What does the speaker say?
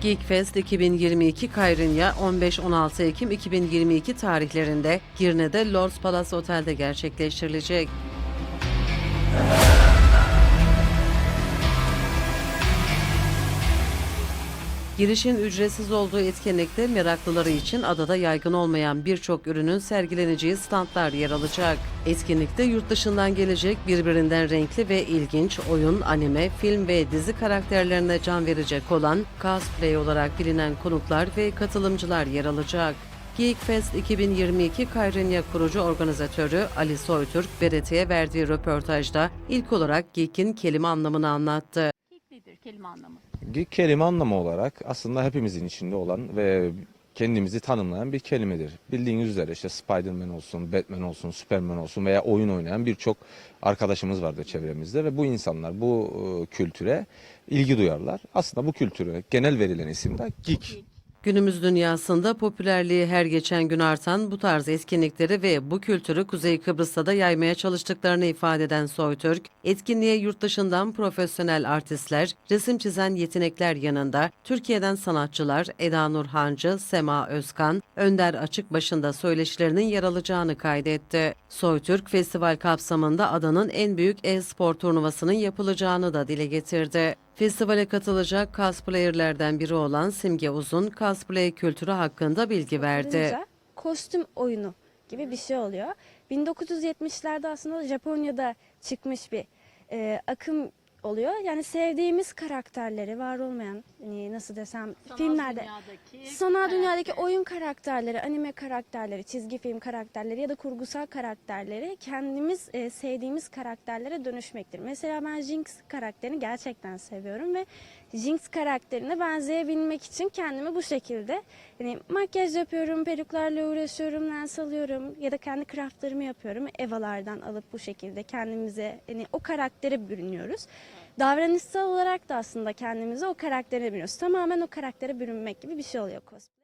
Geekfest 2022 Kayrinya 15-16 Ekim 2022 tarihlerinde Girne'de Lords Palace Otel'de gerçekleştirilecek. Girişin ücretsiz olduğu etkinlikte meraklıları için adada yaygın olmayan birçok ürünün sergileneceği standlar yer alacak. Etkinlikte yurt dışından gelecek birbirinden renkli ve ilginç oyun, anime, film ve dizi karakterlerine can verecek olan cosplay olarak bilinen konuklar ve katılımcılar yer alacak. Geekfest 2022 Kayrinya kurucu organizatörü Ali Soytürk, BRT'ye verdiği röportajda ilk olarak geek'in kelime anlamını anlattı. Kelime anlamı? Geek kelime anlamı olarak aslında hepimizin içinde olan ve kendimizi tanımlayan bir kelimedir. Bildiğiniz üzere işte Spider-Man olsun, Batman olsun, Superman olsun veya oyun oynayan birçok arkadaşımız vardır çevremizde ve bu insanlar bu e, kültüre ilgi duyarlar. Aslında bu kültüre genel verilen isim de geek. Günümüz dünyasında popülerliği her geçen gün artan bu tarz etkinlikleri ve bu kültürü Kuzey Kıbrıs'ta da yaymaya çalıştıklarını ifade eden Soytürk, etkinliğe yurt dışından profesyonel artistler, resim çizen yetenekler yanında Türkiye'den sanatçılar Eda Nurhancı, Sema Özkan, Önder Açıkbaşı'nda söyleşilerinin yer alacağını kaydetti. Soytürk, festival kapsamında adanın en büyük e-spor turnuvasının yapılacağını da dile getirdi. Festivale katılacak cosplayerlerden biri olan Simge Uzun, cosplay kültürü hakkında bilgi verdi. Kostüm oyunu gibi bir şey oluyor. 1970'lerde aslında Japonya'da çıkmış bir e, akım oluyor. Yani sevdiğimiz karakterleri var olmayan hani nasıl desem filmlerde dünyadaki sanal dünyadaki oyun karakterleri, anime karakterleri, çizgi film karakterleri ya da kurgusal karakterleri kendimiz e, sevdiğimiz karakterlere dönüşmektir. Mesela ben Jinx karakterini gerçekten seviyorum ve Jinx karakterine benzeyebilmek için kendimi bu şekilde yani makyaj yapıyorum, peruklarla uğraşıyorum, lens alıyorum ya da kendi craftlarımı yapıyorum. Evalardan alıp bu şekilde kendimize yani o karaktere bürünüyoruz. Davranışsal olarak da aslında kendimize o karaktere bürünüyoruz. Tamamen o karaktere bürünmek gibi bir şey oluyor cosplay.